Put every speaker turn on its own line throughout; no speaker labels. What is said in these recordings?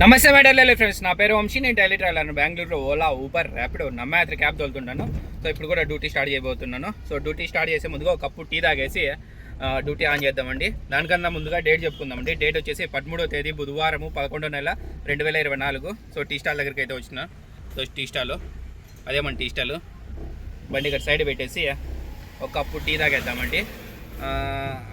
నమస్తే my friends నా పేరు వంశీ. నేను డైలీ ట్రావెలర్ బెంగళూరులో Ola Uber Rapido Namma Yatri cab తోలుతున్నాను so ఇప్పుడు కూడా డ్యూటీ స్టార్ట్ చేయబోతున్నాను. సో డ్యూటీ స్టార్ట్ చేసే ముందుగా ఒక కప్పు టీ తాగేసి డ్యూటీ ఆన్ చేద్దామండి. దానికన్నా ముందుగా డేట్ చెప్పుకుందామండి. డేట్ వచ్చేసి పదమూడో తేదీ బుధవారము పదకొండో నెల రెండు వేల ఇరవై నాలుగు. సో టీ స్టాల్ దగ్గరికి అయితే వచ్చిన. సో టీ స్టాల్ అదే మన టీ స్టాల్ బండి ఇక్కడ సైడ్ పెట్టేసి ఒక కప్పు టీ తాగేద్దామండి.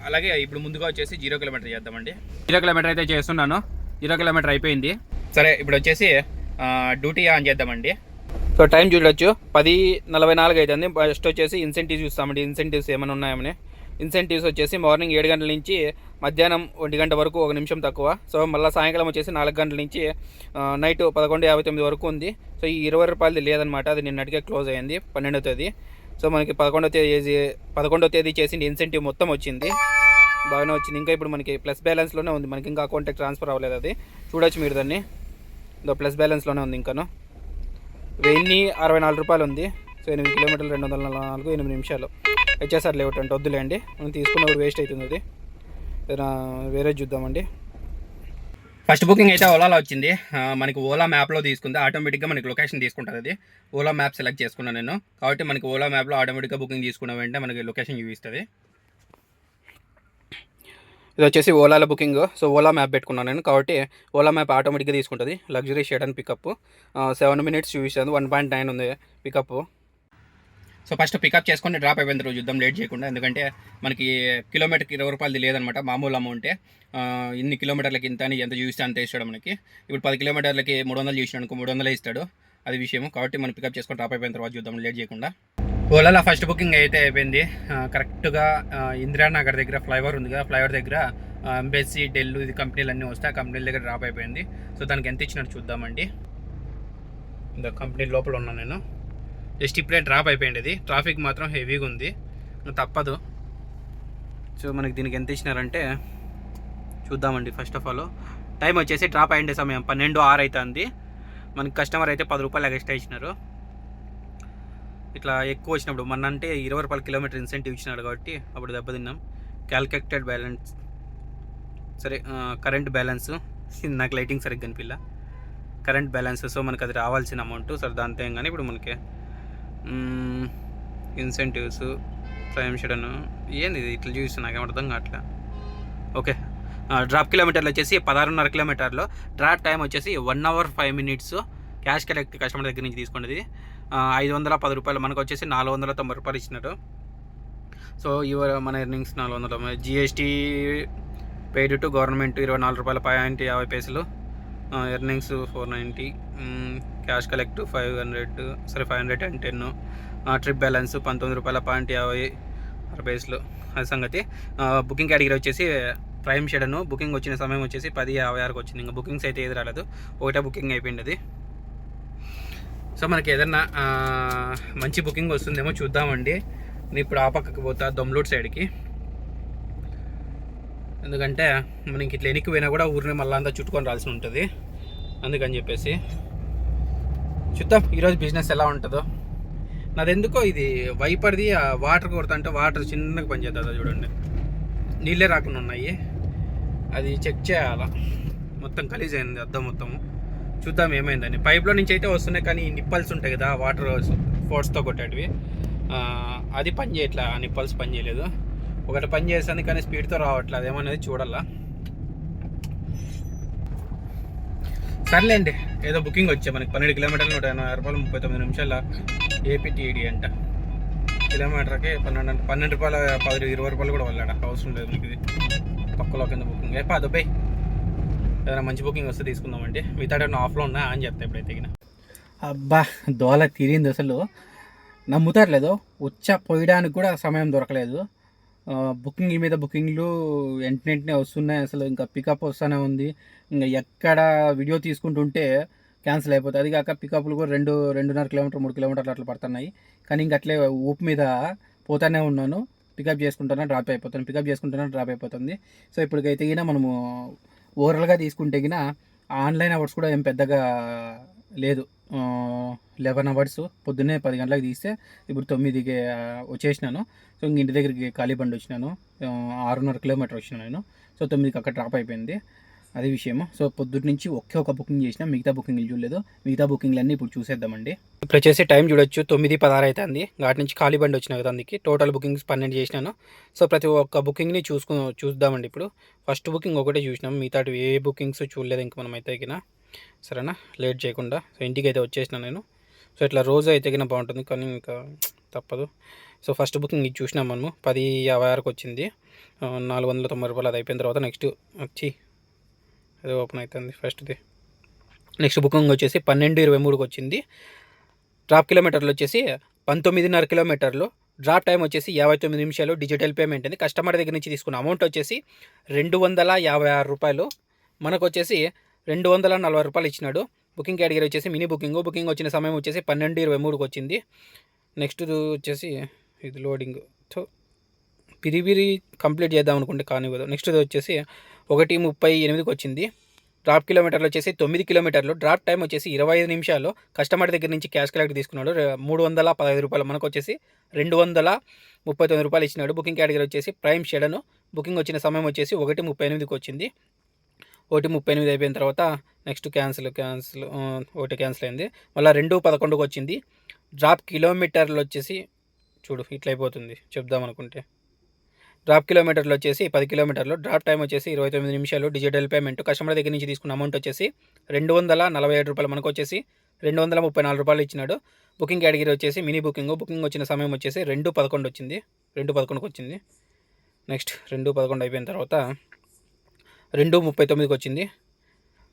అలాగే ఇప్పుడు ముందుగా వచ్చేసి జీరో కిలోమీటర్ చేద్దామండి. జీరో కిలోమీటర్ అయితే చేస్తున్నాను. జీరో కిలోమీటర్ అయిపోయింది. సరే ఇప్పుడు వచ్చేసి డ్యూటీ ఆన్ చేద్దామండి. సో టైం చూడొచ్చు. పది నలభై నాలుగు అవుతుంది ఫస్ట్ వచ్చేసి ఇన్సెంటివ్స్ చూస్తామండి. ఇన్సెంటివ్స్ ఏమైనా ఉన్నాయని ఇన్సెంటివ్స్ వచ్చేసి మార్నింగ్ ఏడు గంటల నుంచి మధ్యాహ్నం ఒంటి గంట వరకు ఒక నిమిషం తక్కువ. సో మళ్ళీ సాయంకాలం వచ్చేసి నాలుగు గంటల నుంచి నైట్ పదకొండు యాభై తొమ్మిది వరకు ఉంది. సో ఈ ఇరవై రూపాయలది లేదనమాట అది నిన్నటికే క్లోజ్ అయింది పన్నెండో తేదీ. సో మనకి పదకొండో తేదీ పదకొండో తేదీ చేసింది ఇన్సెంటివ్ మొత్తం వచ్చింది. బాగానే వచ్చింది. ఇంకా ఇప్పుడు మనకి ప్లస్ బ్యాలెన్స్లోనే ఉంది. మనకి ఇంకా అకౌంట్కి ట్రాన్స్ఫర్ అవ్వలేదు అది. చూడొచ్చు మీరు దాన్ని. ఇదో ప్లస్ బ్యాలెన్స్లోనే ఉంది ఇంకాను. వెయ్యి అరవై నాలుగు రూపాయలు ఉంది. సో ఎనిమిది కిలోమీటర్లు రెండు వందల నాలుగు ఎనిమిది నిమిషాలు. హెచ్ఎస్ఆర్ లేవు అంటే వద్దులేండి. మనం తీసుకున్నప్పుడు వేస్ట్ అవుతుంది అది. వేరే చూద్దామండి. ఫస్ట్ బుకింగ్ అయితే ఓలాలో వచ్చింది. మనకి ఓలా మ్యాప్లో తీసుకుంది. ఆటోమేటిక్గా మనకి లొకేషన్ తీసుకుంటుంది అది. ఓలా మ్యాప్ సెలెక్ట్ చేసుకున్నాను నేను. కాబట్టి మనకి ఓలా మ్యాప్లో ఆటోమేటిక్గా బుకింగ్ తీసుకున్న వెంటనే మనకి లొకేషన్ చూపిస్తుంది. ఇది వచ్చేసి ఓలాలో బుకింగ్. సో ఓలా మ్యాప్ పెట్టుకున్నాను నేను కాబట్టి ఓలా మ్యాప్ ఆటోమేటిక్గా తీసుకుంటుంది. Luxury sedan and pickup. Seven minutes చూపిస్తుంది. వన్ పాయింట్ నైన్ ఉంది పికప్. సో ఫస్ట్ పికప్ చేసుకొని డ్రాప్ అయిపోయిన రోజు చూద్దాం లేట్ చేయకుండా ఎందుకంటే మనకి కిలోమీటర్కి ఇరవై రూపాయలది లేదనమాట మామూలు అమౌంటే. ఇన్ని కిలోమీటర్లకి ఇంత అని ఎంత చూస్తే అంత ఇస్తాడు మనకి. ఇప్పుడు పది కిలోమీటర్లకి మూడు వందలు చూసినాడు అనుకో మూడు వందలే ఇస్తాడు. అది విషయం కాబట్టి మనం పికప్ చేసుకొని డ్రాప్ అయిపోయిన తర్వాత చూద్దాం లేట్ చేయకుండా. ఓలాలో ఫస్ట్ బుకింగ్ అయితే అయిపోయింది. కరెక్ట్గా ఇందిరా ఇందిరానగర్ దగ్గర ఫ్లైఓవర్ ఉంది కదా ఫ్లైఓవర్ దగ్గర ఎంబెస్సీ డెల్ ఇది కంపెనీలు అన్నీ వస్తే ఆ కంపెనీల దగ్గర డ్రాప్ అయిపోయింది. సో దానికి ఎంత ఇచ్చినట్టు చూద్దామండి. ఇంకా కంపెనీ లోపల ఉన్నాను నేను. జస్ట్ ఇప్పుడే డ్రాప్ అయిపోయింది ఇది. ట్రాఫిక్ మాత్రం హెవీగా ఉంది. తప్పదు. సో మనకి దీనికి ఎంత ఇచ్చినారంటే చూద్దామండి ఫస్ట్ ఆఫ్ ఆల్. టైం వచ్చేసి డ్రాప్ అయ్యిండే సమయం పన్నెండు ఆరు అవుతుంది. మనకి కస్టమర్ అయితే పది రూపాయలు ఎక్స్ట్రా ఇచ్చినారు. ఇట్లా ఎక్కువ వచ్చినప్పుడు మన అంటే ఇరవై రూపాయల కిలోమీటర్ ఇన్సెంటివ్ ఇచ్చినాడు కాబట్టి అప్పుడు దెబ్బతిన్నాం. క్యాల్కులేటెడ్ బ్యాలెన్స్ సరే కరెంట్ బ్యాలెన్స్ నాకు లైటింగ్ సరిగ్గా కనిపిల్ల కరెంట్ బ్యాలెన్స్ సో మనకి అది రావాల్సిన అమౌంట్ సరే దాంతో కానీ ఇప్పుడు మనకి ఇన్సెంటివ్స్ ప్రైమ్ షెడను ఏంది ఇది ఇట్లా చూసి నాకేం అర్థం కావట్లే. ఓకే డ్రాప్ కిలోమీటర్లు వచ్చేసి పదహారున్నర కిలోమీటర్లు డ్రాప్ టైం వచ్చేసి one hour five minutes cash collect customer దగ్గర నుంచి తీసుకున్నది ఐదు వందల పది రూపాయలు మనకు వచ్చేసి నాలుగు వందల తొంభై రూపాయలు ఇచ్చినట్టు సో ఇవర్ మన ఎర్నింగ్స్ నాలుగు వందల తొంభై. జిఎస్టీ పెయిడ్ టు గవర్నమెంట్ ఇరవై నాలుగు రూపాయల పాయింట్ యాభై పైసలు. Earnings four ninety. Cash collect five hundred. సరే five hundred and ten. Trip balance పంతొమ్మిది రూపాయల పాయింట్ యాభై అరవై పైసలు. అది సంగతి. బుకింగ్ కేటగిరీ వచ్చేసి ప్రైమ్ షెడను బుకింగ్ వచ్చిన సమయం వచ్చేసి పది యాభై ఆరుకి వచ్చింది. ఇంకా బుకింగ్స్ అయితే ఏది రాలేదు. ఒకటే బుకింగ్ అయిపోయింది సో మనకి ఏదన్నా మంచి బుకింగ్ వస్తుందేమో చూద్దామండి. నేను ఇప్పుడు ఆ పక్కకి పోతా దొమ్లూడ్ సైడ్కి. ఎందుకంటే మనకి ఇట్లా వెనక్కి పోయినా కూడా ఊరిని మళ్ళీ అంతా చుట్టుకొని రాల్సి ఉంటుంది. అందుకని చెప్పేసి. చూద్దాం ఈరోజు బిజినెస్ ఎలా ఉంటుందో. నాదెందుకో ఇది వైపర్ది వాటర్ కొడతా కొడుతుంటే వాటర్ చిన్నగా పనిచేస్తుంది చూడండి. నీళ్ళే రాకుండా ఉన్నాయి. అది చెక్ చేయాలా? మొత్తం కలిజ్ అయింది అద్దం మొత్తము. చూద్దాం ఏమైందని. పైప్లో నుంచి అయితే వస్తున్నాయి కానీ నిప్పల్స్ ఉంటాయి కదా వాటర్ ఫోర్స్తో కొట్టేటివి. అది పని చేయట్లే ఆ నిప్పల్స్ పని చేయలేదు. ఒకటి పని చేసాను కానీ స్పీడ్తో రావట్లేదు అదేమనేది చూడాలా. సర్లేండి ఏదో బుకింగ్ వచ్చే మనకి పన్నెండు కిలోమీటర్లు నూట ఎనభై రూపాయలు ముప్పై తొమ్మిది నిమిషాల ఏపీటీఈడి అంట. కిలోమీటర్కి పన్నెండు అంటే పన్నెండు రూపాయల పది ఇరవై రూపాయలు కూడా వెళ్ళాడు అవసరం లేదు మీకు ఇది. తక్కువలో కింద బుకింగ్? ఏ పాదు బై. ఏదైనా మంచి బుకింగ్ వస్తే తీసుకుందామంటే మిగతా టైం ఆఫ్లో ఉన్నా అని చెప్తా ఎప్పుడైతే అబ్బా దోల తీరింది అసలు. నమ్ముతారులేదు? ఉచ్చ పోయడానికి కూడా సమయం దొరకలేదు. బుకింగ్ మీద బుకింగ్లు వెంటనే వెంటనే వస్తున్నాయి అసలు. ఇంకా పికప్ వస్తూనే ఉంది. ఇంకా ఎక్కడ వీడియో తీసుకుంటుంటే క్యాన్సిల్ అయిపోతుంది అది కాక పికప్లు కూడా రెండు రెండున్నర కిలోమీటర్ మూడు కిలోమీటర్లు అట్లా పడుతున్నాయి. కానీ ఇంక అట్లే ఊపు మీద పోతానే ఉన్నాను. పికప్ చేసుకుంటాను డ్రాప్ అయిపోతాను. పికప్ చేసుకుంటాను డ్రాప్ అయిపోతుంది. సో ఇప్పటికైతే ఈయన మనము ఓవరాల్గా తీసుకుంటే గిన ఆన్లైన్ అవర్స్ కూడా ఏం పెద్దగా లేదు. లెవెన్ అవర్స్ పొద్దున్నే పది గంటలకు తీస్తే ఇప్పుడు తొమ్మిదికి వచ్చేసినాను. సో ఇంక ఇంటి దగ్గరికి ఖాళీ బండి వచ్చినాను. ఆరున్నర కిలోమీటర్ వచ్చినాను నేను. సో తొమ్మిదికి అక్కడ డ్రాప్ అయిపోయింది. అదే విషయము. సో పొద్దుటి నుంచి ఒకే ఒక బుకింగ్ చేసినా మిగతా బుకింగ్లు చూడలేదు. మిగతా బుకింగ్లన్నీ ఇప్పుడు చూసేద్దామండి. ఇప్పుడు వచ్చేసి టైం చూడొచ్చు. తొమ్మిది పదహారు అవుతుంది వాటి నుంచి ఖాళీ బండి వచ్చిన కదా అందుకే. టోటల్ బుకింగ్స్ పన్నెండు చేసినాను. సో ప్రతి ఒక్క బుకింగ్ని చూసుకు చూద్దామండి ఇప్పుడు. ఫస్ట్ బుకింగ్ ఒకటే చూసినాం. మిగతా ఏ బుకింగ్స్ చూడలేదు ఇంక మనం అయితే ఎగిన సరేనా? లేట్ చేయకుండా. సో ఇంటికి అయితే వచ్చేసిన నేను. సో ఇట్లా రోజు అయితే ఎగిన బాగుంటుంది. కానీ ఇంకా తప్పదు. సో ఫస్ట్ బుకింగ్ ఇది చూసినాం మనము. పది యాభై ఆరుకు వచ్చింది. నాలుగు వందల తొంభై రూపాయలు అది అయిపోయిన తర్వాత నెక్స్ట్ వచ్చి అది ఓపెన్ అవుతుంది ఫస్ట్ది. నెక్స్ట్ బుకింగ్ వచ్చేసి పన్నెండు ఇరవై మూడుకి వచ్చింది. డ్రాప్ కిలోమీటర్లు వచ్చేసి పంతొమ్మిదిన్నర కిలోమీటర్లు. డ్రాప్ టైం వచ్చేసి యాభై తొమ్మిది నిమిషాలు డిజిటల్ పేమెంట్ అని కస్టమర్ దగ్గర నుంచి తీసుకున్న అమౌంట్ వచ్చేసి రెండు వందల యాభై ఆరు రూపాయలు. మనకు వచ్చేసి రెండు వందల నలభై రూపాయలు ఇచ్చినాడు. బుకింగ్ కేటగిరీ వచ్చేసి మినీ బుకింగ్. బుకింగ్ వచ్చిన సమయం వచ్చేసి పన్నెండు ఇరవై మూడుకి వచ్చింది. నెక్స్ట్ వచ్చేసి ఇది లోడింగ్. సో పిరివిరి కంప్లీట్ చేద్దాం అనుకుంటే కానివ్వదు నెక్స్ట్ వచ్చేసి ఒకటి ముప్పై ఎనిమిదికి వచ్చింది. డ్రాప్ కిలోమీటర్లు వచ్చేసి తొమ్మిది కిలోమీటర్లు. డ్రాప్ టైం వచ్చేసి ఇరవై ఐదు నిమిషాలు కస్టమర్ దగ్గర నుంచి క్యాష్ కలెక్ట్ తీసుకున్నాడు. మూడు వందల పదహైదు రూపాయలు. మనకు వచ్చేసి రెండు వందల ముప్పై తొమ్మిది రూపాయలు ఇచ్చినాడు. బుకింగ్ కేటగిరీ వచ్చేసి ప్రైమ్ షెడను. బుకింగ్ వచ్చిన సమయం వచ్చేసి ఒకటి ముప్పై ఎనిమిదికి వచ్చింది. ఒకటి ముప్పై ఎనిమిది అయిపోయిన తర్వాత నెక్స్ట్ క్యాన్సిల్ క్యాన్సిల్ ఒకటి క్యాన్సిల్ అయింది. మళ్ళీ రెండు పదకొండుకి వచ్చింది. డ్రాప్ కిలోమీటర్లు వచ్చేసి చూడు ఇట్లయిపోతుంది చెప్దాం అనుకుంటే. డ్రాప్ కిలోమీటర్లు వచ్చేసి పది కిలోమీటర్లు. డ్రాప్ టైం వచ్చేసి ఇరవై తొమ్మిది నిమిషాలు. డిజిటల్ పేమెంట్ కస్టమర్ దగ్గర నుంచి తీసుకున్న అమౌంట్ వచ్చేసి రెండు వందల నలభై ఏడు రూపాయలు మనకు వచ్చేసి రెండు వందల ముప్పై నాలుగు రూపాయలు ఇచ్చినాడు. బుకింగ్ కేటగిరీ వచ్చేసి మినీ బుకింగ్. బుకింగ్ వచ్చిన సమయం వచ్చేసి రెండు పదకొండు వచ్చింది. రెండు పదకొండుకి వచ్చింది. నెక్స్ట్ రెండు పదకొండు అయిపోయిన తర్వాత రెండు ముప్పై తొమ్మిదికి వచ్చింది.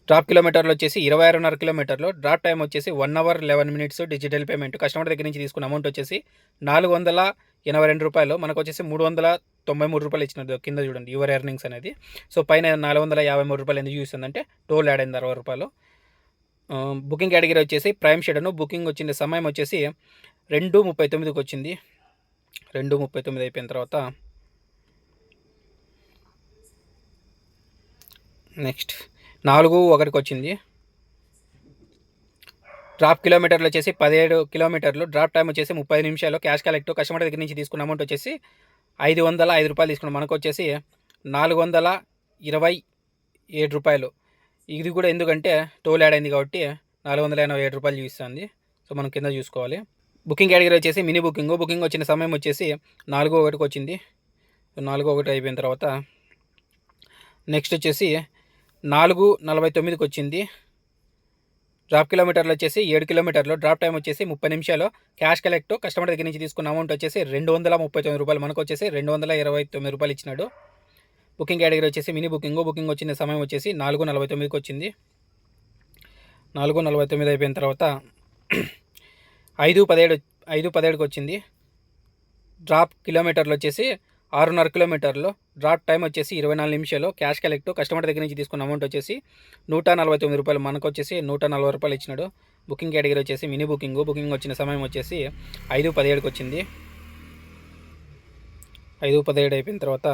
డ్రాప్ కిలోమీటర్లు వచ్చేసి ఇరవై ఆరున్నర కిలోమీటర్లు. డ్రాప్ టైం వచ్చేసి one hour eleven minutes digital payment. Customer దగ్గర నుంచి తీసుకున్న అమౌంట్ వచ్చేసి నాలుగు వందల ఎనభై రెండు రూపాయలు. మనకు వచ్చేసి మూడు వందల తొంభై మూడు రూపాయలు ఇచ్చినది కింద చూడండి యువర్ ఎర్నింగ్స్ అనేది. సో పైన నాలుగు వందల యాభై మూడు రూపాయలు ఎందుకు చూస్తుందంటే టోల్ యాడ్ అయింది అరవై రూపాయలు. బుకింగ్ కేటగిరీ వచ్చేసి ప్రైమ్ షెడ్ను బుకింగ్ వచ్చిన సమయం వచ్చేసి రెండు ముప్పై తొమ్మిదికి వచ్చింది. రెండు ముప్పై తొమ్మిది అయిపోయిన తర్వాత నెక్స్ట్ నాలుగు ఒకరికి వచ్చింది. డ్రాప్ కిలోమీటర్లు వచ్చేసి పదిహేడు కిలోమీటర్లు డ్రాప్ టైం వచ్చేసి ముప్పై నిమిషాలు క్యాష్ కలెక్ట్ కస్టమర్ దగ్గర నుంచి తీసుకున్న అమౌంట్ వచ్చేసి ఐదు వందల ఐదు రూపాయలు తీసుకున్నాం. మనకు వచ్చేసి నాలుగు వందల ఇరవై ఏడు రూపాయలు. ఇది కూడా ఎందుకంటే టోల్ యాడ్ అయింది కాబట్టి నాలుగు వందల ఎనభై ఏడు రూపాయలు చూపిస్తుంది. సో మనం కింద చూసుకోవాలి. బుకింగ్ కేటగిరీ వచ్చేసి మినీ బుకింగ్. బుకింగ్ వచ్చిన సమయం వచ్చేసి నాలుగు ఒకటికి వచ్చింది. నాలుగో నాలుగు ఒకటి అయిపోయిన తర్వాత నెక్స్ట్ వచ్చేసి నాలుగు నలభై తొమ్మిదికి వచ్చింది. డ్రాప్ కిలోమీటర్లు వచ్చేసి ఏడు కిలోమీటర్లు. డ్రాప్ టైం వచ్చేసి ముప్పై నిమిషాలు. క్యాష్ కలెక్ట్ కస్టమర్ దగ్గర నుంచి తీసుకున్న అమౌంట్ వచ్చేసి రెండు వందల ముప్పై తొమ్మిది రూపాయలు. మనకు వచ్చేసి రెండు వందల ఇరవై తొమ్మిది రూపాయలు ఇచ్చినాడు. బుకింగ్ కేటగిరీ వచ్చేసి మినీ బుకింగ్. బుకింగ్ వచ్చిన సమయం వచ్చేసి నాలుగు నలభై తొమ్మిదికి వచ్చింది. నాలుగు నలభై తొమ్మిది అయిపోయిన తర్వాత ఐదు పదిహేడు ఐదు పదిహేడుకి వచ్చింది. డ్రాప్ కిలోమీటర్లు వచ్చేసి ఆరున్నర కిలోమీటర్లు. డ్రాప్ టైం వచ్చేసి ఇరవై నాలుగు నిమిషాలు. క్యాష్ కలెక్ట్ కస్టమర్ దగ్గర నుంచి తీసుకున్న అమౌంట్ వచ్చేసి నూట నలభై తొమ్మిది రూపాయలు. మనకు వచ్చేసి నూట నలభై రూపాయలు ఇచ్చినాడు. బుకింగ్ కేటగిరీ వచ్చేసి మినీ బుకింగ్. బుకింగ్ వచ్చిన సమయం వచ్చేసి ఐదు పదిహేడుకి వచ్చింది. ఐదు పదిహేడు అయిపోయిన తర్వాత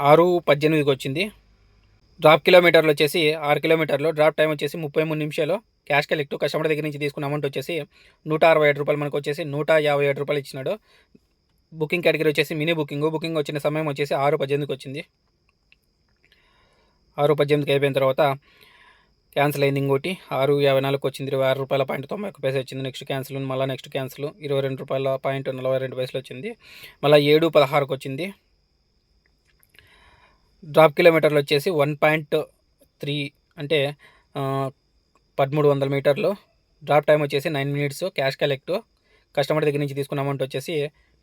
ఆరు పద్దెనిమిదికి వచ్చింది. డ్రాప్ కిలోమీటర్లు వచ్చేసి ఆరు కిలోమీటర్లు. డ్రాప్ టైం వచ్చేసి ముప్పై మూడు నిమిషాలు. క్యాష్ కలెక్ట్ కస్టమర్ దగ్గర నుంచి తీసుకున్న అమౌంట్ వచ్చేసి నూట అరవై ఏడు రూపాయలు. మనకు వచ్చేసి నూట యాభై ఏడు రూపాయలు ఇచ్చినాడు. బుకింగ్ కేటగిరీ వచ్చేసి మినీ బుకింగ్. బుకింగ్ వచ్చిన సమయం వచ్చేసి ఆరు పద్దెనిమిదికి వచ్చింది. ఆరు పద్దెనిమిదికి అయిపోయిన తర్వాత క్యాన్సిల్ అయింది ఇంకోటి. ఆరు యాభై నాలుగుకి వచ్చింది. ఇరవై ఆరు రూపాయల పాయింట్ తొంభై ఒక పైసలు వచ్చింది. నెక్స్ట్ క్యాన్సిల్ మళ్ళీ నెక్స్ట్ క్యాన్సిల్ ఇరవై రెండు రూపాయల పాయింట్ నలభై రెండు పైసలు వచ్చింది. మళ్ళీ ఏడు పదహారుకి వచ్చింది. డ్రాప్ కిలోమీటర్లు వచ్చేసి వన్ పాయింట్ త్రీ అంటే పదమూడు వందల మీటర్లు. డ్రాప్ టైం వచ్చేసి nine minutes. Cash collect customer దగ్గర నుంచి తీసుకున్న అమౌంట్ వచ్చేసి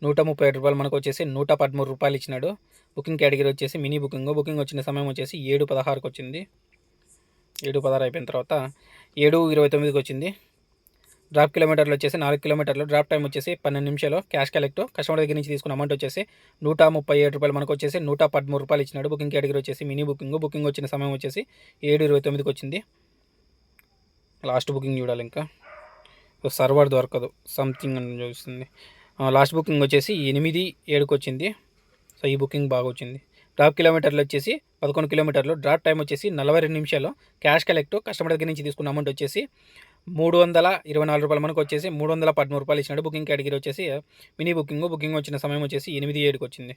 నూట ముప్పై ఏడు రూపాయలు మనకు వచ్చేసి నూట పదమూడు రూపాయలు ఇచ్చినాడు. బుకింగ్ కేటగిరీ వచ్చేసి మినీ బుకింగ్ బుకింగ్ వచ్చిన సమయం వచ్చేసి ఏడు పదహారుకి వచ్చింది. ఏడు పదహారు అయిపోయిన తర్వాత ఏడు ఇరవై తొమ్మిదికి వచ్చింది. డ్రాప్ కిలోమీటర్లు వచ్చేసి నాలుగు కిలోమీటర్లు డ్రాప్ టైం వచ్చేసి పన్నెండు నిమిషాలు. క్యాష్ కలెక్ట్ కస్టమర్ దగ్గర నుంచి తీసుకున్న అమౌంట్ వచ్చేసి నూట ముప్పై ఏడు రూపాయలు మనకు వచ్చేసి నూట పదమూడు రూపాయలు ఇచ్చినాడు. బుకింగ్ కేటగిరీ వచ్చేసి మినీ బుకింగ్ బుకింగ్ వచ్చిన సమయం వచ్చేసి ఏడు ఇరవై తొమ్మిదికి వచ్చింది. లాస్ట్ బుకింగ్ చూడాలి ఇంకా. సర్వర్ దొరకదు. సంథింగ్ అని చూస్తుంది. లాస్ట్ బుకింగ్ వచ్చేసి ఎనిమిది ఏడుకి వచ్చింది. సో ఈ బుకింగ్ బాగా వచ్చింది. డ్రాప్ కిలోమీటర్లు వచ్చేసి పదకొండు కిలోమీటర్లు. డ్రాప్ టైం వచ్చేసి నలభై రెండు నిమిషాలు. క్యాష్ కలెక్ట్ కస్టమర్ దగ్గర నుంచి తీసుకున్న అమౌంట్ వచ్చేసి మూడు వందల ఇరవై నాలుగు రూపాయలు మనకు వచ్చేసి మూడు వందల పదమూడు రూపాయలు ఇచ్చినాడు. బుకింగ్ కేటగిరీ వచ్చేసి మినీ బుకింగ్. బుకింగ్ వచ్చిన సమయం వచ్చేసి ఎనిమిది ఏడుకి వచ్చింది.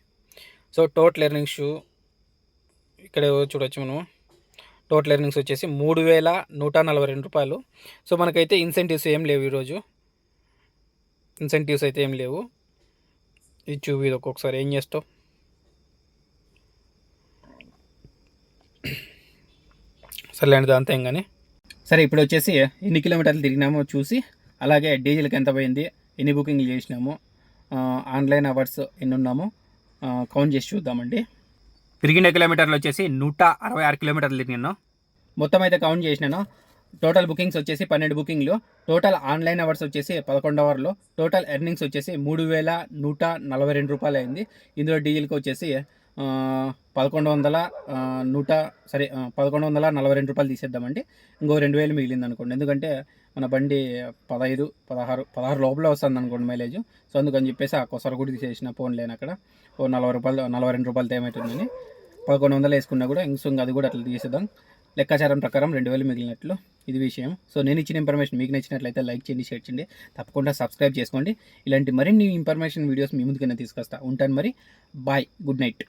సో టోటల్ ఎర్నింగ్స్ ఇక్కడ చూడొచ్చు మనము టోటల్ ఎర్నింగ్స్ వచ్చేసి మూడు వేల నూట నలభై రెండు రూపాయలు. సో మనకైతే ఇన్సెంటివ్స్ ఏం లేవు ఈరోజు. ఇన్సెంటివ్స్ అయితే ఏం లేవు. ఇది చూపి ఇది ఒక్కొక్కసారి ఏం చేస్తావు? సర్లేండి అంతే కానీ. సరే ఇప్పుడు వచ్చేసి ఎన్ని కిలోమీటర్లు తిరిగినామో చూసి అలాగే డీజిల్కి ఎంత పోయింది ఎన్ని బుకింగ్లు చేసినాము ఆన్లైన్ అవర్స్ ఎన్ని ఉన్నామో కౌంట్ చేసి చూద్దామండి. తిరిగిన కిలోమీటర్లు వచ్చేసి నూట అరవై ఆరు కిలోమీటర్లు తిరిగినాను మొత్తం అయితే కౌంట్ చేసినాను. టోటల్ బుకింగ్స్ వచ్చేసి పన్నెండు బుకింగ్లు టోటల్ ఆన్లైన్ అవర్స్ వచ్చేసి పదకొండు అవర్లు టోటల్ ఎర్నింగ్స్ వచ్చేసి మూడు వేల నూట నలభై రెండు రూపాయలు అయింది. ఇందులో డీజిల్కి వచ్చేసి పదకొండు వందల నూట సరే పదకొండు వందల నలభై రెండు రూపాయలు తీసేద్దామండి. ఇంకో రెండు వేలు మిగిలింది అనుకోండి. ఎందుకంటే మన బండి పదహైదు పదహారు పదహారు లోపల వస్తుంది అనుకోండి మైలేజ్ సో అందుకని చెప్పేసి ఆ కొసర కూడా తీసేసిన ఫోన్ లేని అక్కడ. ఓ నలభై రూపాయలు నలభై రెండు రూపాయలతో ఏమవుతుందని పదకొండు వందలు వేసుకున్నా కూడా ఇంక అది కూడా అట్లా తీసేద్దాం. లెక్కాచారం ప్రకారం రెండు వేలు మిగిలినట్లు ఇది విషయం. సో నేను ఇచ్చిన ఇన్ఫర్మేషన్ మీకు నచ్చినట్లయితే లైక్ చేయండి షేర్ చేయండి. తప్పకుండా సబ్స్క్రైబ్ చేసుకోండి. ఇలాంటి మరిన్ని ఇన్ఫర్మేషన్ వీడియోస్ మీ ముందుకైనా తీసుకొస్తా. ఉంటాను మరి. Bye good night